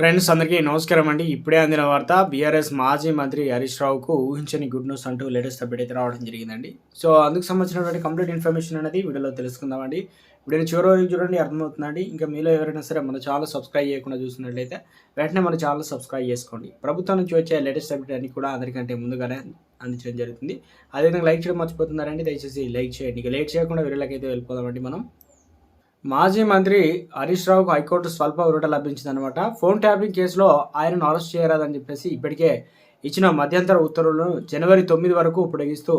Friends అందరికీ నమస్కారం అండి. ఇప్పుడే అందిన వార్త బీఆర్ఎస్ మాజీ మంత్రి హరీష్ రావుకు ఊహించని గుడ్ న్యూస్ అంటూ లేటెస్ట్ అప్డేట్ అయితే రావడం జరిగిందండి. సో అందుకు సంబంధించినటువంటి కంప్లీట్ ఇన్ఫర్మేషన్ అనేది వీడియోలో తెలుసుకుందామండి ఇప్పుడు నేను చివరి వరకు చూడండి అర్థమవుతుందండి. ఇంకా మీలో ఎవరైనా సరే మన ఛానల్ సబ్స్క్రైబ్ చేయకుండా చూసినట్లయితే వెంటనే మన ఛానల్ సబ్స్క్రైబ్ చేసుకోండి. ప్రభుత్వం నుంచి వచ్చే లేటెస్ట్ అప్డేట్ అన్ని కూడా అందరికంటే ముందుగానే అందించడం జరుగుతుంది. అదేవిధంగా లైక్ చేయడం మర్చిపోతున్నారండి. దయచేసి లైక్ చేయండి. ఇక లేట్ చేయకుండా వీడియోలకైతే వెళ్ళిపోదామండి మనం. మాజీ మంత్రి హరీష్ రావుకు హైకోర్టు స్వల్ప ఊరట లభించిందనమాట ఫోన్ ట్యాపింగ్ కేసులో ఆయనను అరెస్ట్ చేయరాదని చెప్పేసి ఇప్పటికే ఇచ్చిన మధ్యంతర ఉత్తర్వులను జనవరి తొమ్మిది వరకు పొడిగిస్తూ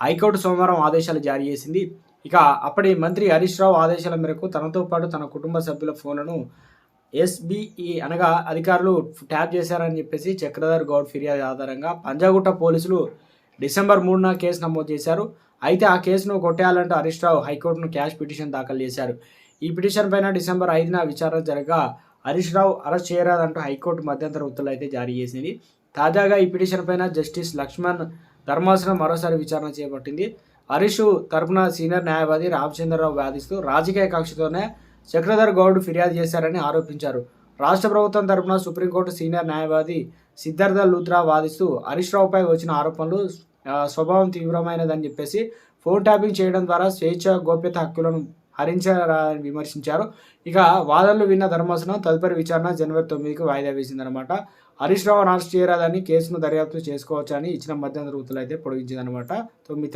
హైకోర్టు సోమవారం ఆదేశాలు జారీ చేసింది. ఇక అప్పటి మంత్రి హరీష్ రావు ఆదేశాల మేరకు తనతో పాటు తన కుటుంబ సభ్యుల ఫోన్లను ఎస్బిఈ అనగా అధికారులు ట్యాప్ చేశారని చెప్పేసి చక్రధర్ గౌడ్ ఫిర్యాదు ఆధారంగా పంజాగుట్ట పోలీసులు డిసెంబర్ మూడున కేసు నమోదు చేశారు. అయితే ఆ కేసును కొట్టేయాలంటూ హరీష్ రావు హైకోర్టును క్యాష్ పిటిషన్ దాఖలు చేశారు. ఈ పిటిషన్ పైన డిసెంబర్ ఐదున విచారణ జరగగా హరీష్ రావు అరెస్ట్ చేయరాదంటూ హైకోర్టు మధ్యంతర ఉత్తర్వులు అయితే జారీ చేసింది. తాజాగా ఈ పిటిషన్ పైన జస్టిస్ లక్ష్మణ్ ధర్మాసనం మరోసారి విచారణ చేపట్టింది. హరీష్ తరపున సీనియర్ న్యాయవాది రామచంద్రరావు వాదిస్తూ రాజకీయ కక్షతోనే చక్రధర్ గౌడ్ ఫిర్యాదు చేశారని ఆరోపించారు. రాష్ట్ర ప్రభుత్వం తరపున సుప్రీంకోర్టు సీనియర్ న్యాయవాది సిద్ధార్థ లూత్రా వాదిస్తూ హరీష్ రావుపై వచ్చిన ఆరోపణలు స్వభావం తీవ్రమైనదని చెప్పేసి ఫోన్ ట్యాపింగ్ చేయడం ద్వారా స్వేచ్ఛ గోప్యత హక్కులను హరించారని విమర్శించారు. ఇక వాదనలు విన్న ధర్మాసనం తదుపరి విచారణ జనవరి తొమ్మిదికి వాయిదా వేసిందనమాట. హరీష్ రావు అరెస్ట్ చేయరాదని కేసును దర్యాప్తు చేసుకోవచ్చని ఇచ్చిన మధ్యంతర ఉత్తర్వులు అయితే పొడిగించిందనమాట. తొమ్మిది